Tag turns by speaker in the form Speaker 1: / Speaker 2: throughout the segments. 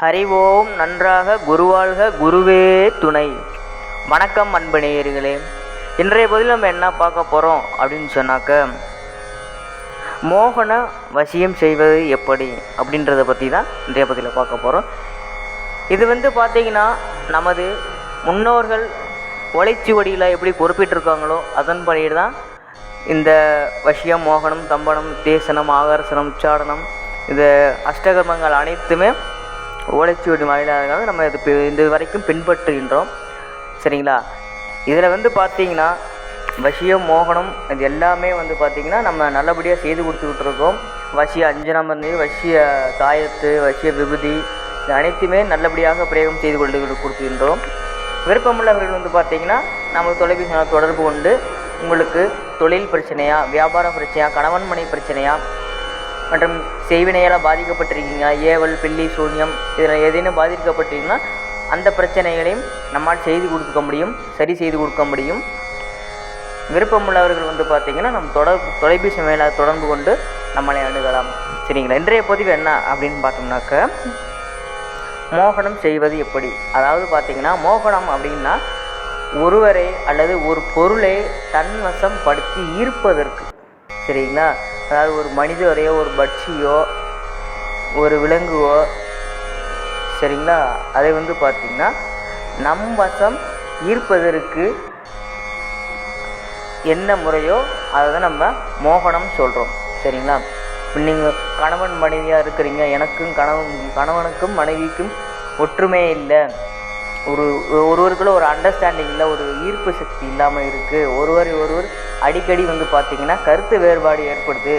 Speaker 1: ஹரி ஓம் நன்றாக குருவாழ்க குருவே துணை. வணக்கம் அன்பு நேயர்களே. இன்றைய பதில் நம்ம என்ன பார்க்க போகிறோம் அப்படின்னு சொன்னாக்க மோகன வசியம் செய்வது எப்படி அப்படின்றத பற்றி தான் இன்றைய பதிவில் பார்க்க போகிறோம் இது வந்து பார்த்திங்கன்னா நமது முன்னோர்கள் ஒலைச்சுவடியில் எப்படி குறிப்பிட்டிருக்காங்களோ அதன்படி தான் இந்த வசியம் மோகனம் தம்பனம் தேசனம் ஆகர்சனம் உச்சாடனம் இது அஷ்டகர்மங்கள் அனைத்துமே ஓலைச்சுவடி வாயிலாக நம்ம இது இது வரைக்கும் பின்பற்றுகின்றோம். சரிங்களா? இதில் வந்து பார்த்தீங்கன்னா வசியம் மோகனம் இது எல்லாமே வந்து பார்த்திங்கன்னா நம்ம நல்லபடியாக செய்து கொடுத்துக்கிட்டு இருக்கோம் வசிய அஞ்சனம் வந்து வசிய தாயத்து வசிய விபூதி இது அனைத்துமே நல்லபடியாக பிரயோகம் செய்து கொண்டு கொடுத்துக்கின்றோம் விருப்பமுள்ளவர்கள் வந்து பார்த்திங்கன்னா நமது தொலைபேசி தொடர்பு கொண்டு உங்களுக்கு தொழில் பிரச்சனையா வியாபார பிரச்சனையா கணவன் மனை பிரச்சனையா மற்றும் செய்வினையால் பாதிக்கப்பட்டிருக்கீங்க. ஏவல் பில்லி சூன்யம் இதில் ஏதேனும் பாதிக்கப்பட்டிருக்கீங்கன்னா அந்த பிரச்சனைகளையும் நம்மால் செய்து கொடுக்க முடியும் சரி செய்து கொடுக்க முடியும். விருப்பமுள்ளவர்கள் வந்து பார்த்திங்கன்னா நம் தொடர் தொலைபேசி மேலே தொடர்பு கொண்டு நம்மளை அணுகலாம். சரிங்களா? இன்றைய பதிவு என்ன அப்படின்னு பார்த்தோம்னாக்க மோகனம் செய்வது எப்படி? அதாவது பார்த்திங்கன்னா மோகனம் அப்படின்னா ஒருவரை அல்லது ஒரு பொருளை தன்வசம் படுத்தி ஈர்ப்பதற்கு. சரிங்களா? அதாவது ஒரு மனிதரையோ ஒரு பட்சியோ ஒரு விலங்குவோ சரிங்களா? அதை வந்து பார்த்திங்கன்னா நம் வசம் ஈர்ப்பதற்கு என்ன முறையோ அதை தான் நம்ம மோகனம் சொல்கிறோம் சரிங்களா? இப்போ நீங்கள் கணவன் மனைவியாக இருக்கிறீங்க எனக்கும் கணவன் கணவனுக்கும் மனைவிக்கும் ஒற்றுமை இல்லை. ஒரு ஒருவருக்குள்ள ஒரு அண்டர்ஸ்டாண்டிங் இல்லை ஒரு ஈர்ப்பு சக்தி இல்லாமல் இருக்குது ஒருவர் ஒருவர் அடிக்கடி வந்து பார்த்திங்கன்னா கருத்து வேறுபாடு ஏற்படுது.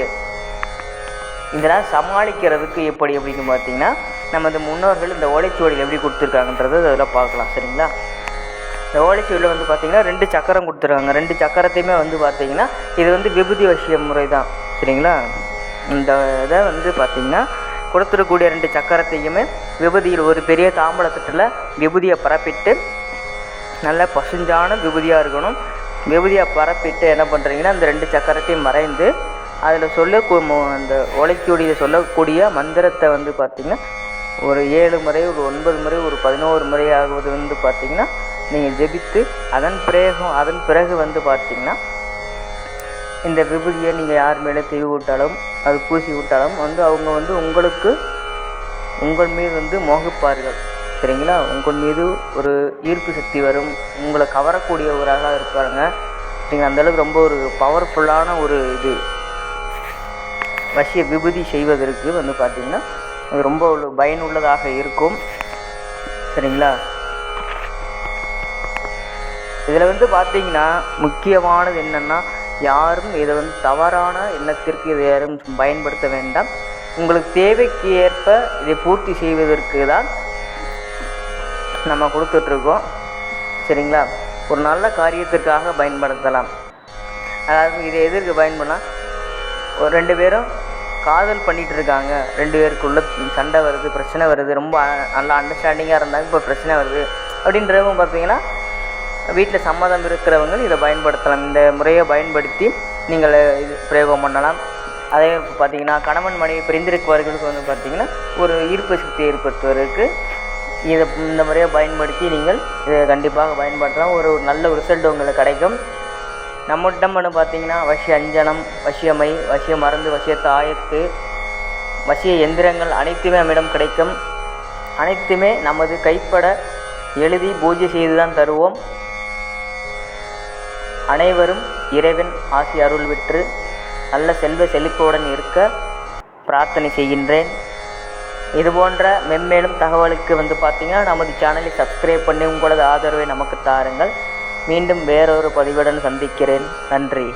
Speaker 1: இதெல்லாம் சமாளிக்கிறதுக்கு எப்படி அப்படின்னு பார்த்தீங்கன்னா நம்ம இந்த முன்னோர்கள் இந்த ஓலைச்சுவடியில் எப்படி கொடுத்துருக்காங்கன்றது அதில் பார்க்கலாம் சரிங்களா? இந்த ஓலைச்சுவடியில் வந்து பார்த்தீங்கன்னா ரெண்டு சக்கரம் கொடுத்துருக்காங்க. ரெண்டு சக்கரத்தையுமே வந்து பார்த்தீங்கன்னா இது வந்து விபூதி வசிய முறை தான் சரிங்களா? இந்த இதை வந்து பார்த்தீங்கன்னா கொடுத்துடக்கூடிய ரெண்டு சக்கரத்தையுமே விபூதியில் ஒரு பெரிய தாம்பளத்தட்டில் விபூதியை பரப்பிட்டு நல்ல பசுஞ்சான விபூதியாக இருக்கணும். விபூதியை பரப்பிட்டு என்ன பண்ணுறீங்கன்னா அந்த ரெண்டு சக்கரத்தையும் மறைந்து அதில் சொல்ல அந்த ஓலைச்சுவடியில் சொல்லக்கூடிய மந்திரத்தை வந்து பார்த்திங்கன்னா ஒரு ஏழு முறை ஒரு ஒன்பது முறை ஒரு பதினோரு முறை ஆகுவது வந்து பார்த்திங்கன்னா நீங்கள் ஜெபித்து அதன் பிறகு அதன் பிறகு வந்து பார்த்திங்கன்னா இந்த விபூதியை நீங்கள் யார் மேலே தீவி விட்டாலும் அது பூசி விட்டாலும் வந்து அவங்க வந்து உங்களுக்கு உங்கள் மீது வந்து மோகிப்பார்கள். சரிங்களா? உங்கள் மீது ஒரு ஈர்ப்பு சக்தி வரும். உங்களை கவரக்கூடிய ஊராக இருப்பாங்க சரிங்களா அந்தளவுக்கு ரொம்ப ஒரு பவர்ஃபுல்லான ஒரு இது. வசிய விபூதி செய்வதற்கு வந்து பார்த்திங்கன்னா அது ரொம்ப பயனுள்ளதாக இருக்கும். சரிங்களா? இதில் வந்து பார்த்தீங்கன்னா முக்கியமானது என்னென்னா யாரும் இதை வந்து தவறான எண்ணத்திற்கு இதை யாரும் பயன்படுத்த வேண்டாம். உங்களுக்கு தேவைக்கு ஏற்ப இதை பூர்த்தி செய்வதற்கு தான் நம்ம கொடுத்துட்ருக்கோம். சரிங்களா? ஒரு நல்ல காரியத்திற்காக பயன்படுத்தலாம். அதாவது இதை எதற்கு பயன்படலாம் ஒரு ரெண்டு பேரும் காதல் பண்ணிகிட்டு இருக்காங்க ரெண்டு பேருக்குள்ள சண்டை வருது பிரச்சனை வருது ரொம்ப நல்லா அண்டர்ஸ்டாண்டிங்காக இருந்தாங்க இப்போ பிரச்சனை வருது. அப்படின்றவங்க பார்த்தீங்கன்னா வீட்டில் சம்மதம் இருக்கிறவங்க இதை பயன்படுத்தலாம். இந்த முறையை பயன்படுத்தி நீங்கள் இது பிரயோகம் பண்ணலாம். அதே பார்த்தீங்கன்னா கணவன் மனைவி பிரிந்திருப்பவர்களுக்கு வந்து பார்த்தீங்கன்னா ஒரு ஈர்ப்பு சக்தி ஏற்படுத்துவதற்கு இதை இந்த முறையை பயன்படுத்தி நீங்கள் இதை கண்டிப்பாக பயன்படுத்தலாம். ஒரு நல்ல ரிசல்ட் உங்களுக்கு கிடைக்கும். நம்மிடம் வந்து பார்த்தீங்கன்னா வசிய அஞ்சனம் வசியமை வசிய மருந்து வசிய தாயத்து வசிய எந்திரங்கள் அனைத்துமே நம்மிடம் கிடைக்கும். அனைத்துமே நமது கைப்பட எழுதி பூஜை செய்து தான் தருவோம். அனைவரும் இறைவன் ஆசி அருள் விற்று நல்ல செல்வ செழிப்புடன் இருக்க பிரார்த்தனை செய்கின்றேன். இது போன்ற மென்மேலும் தகவலுக்கு வந்து பார்த்தீங்கன்னா நமது சேனலை சப்ஸ்கிரைப் பண்ணி உங்களது ஆதரவை நமக்கு தாருங்கள். மீண்டும் வேறொரு பதிவுடன் சந்திக்கிறேன். நன்றி.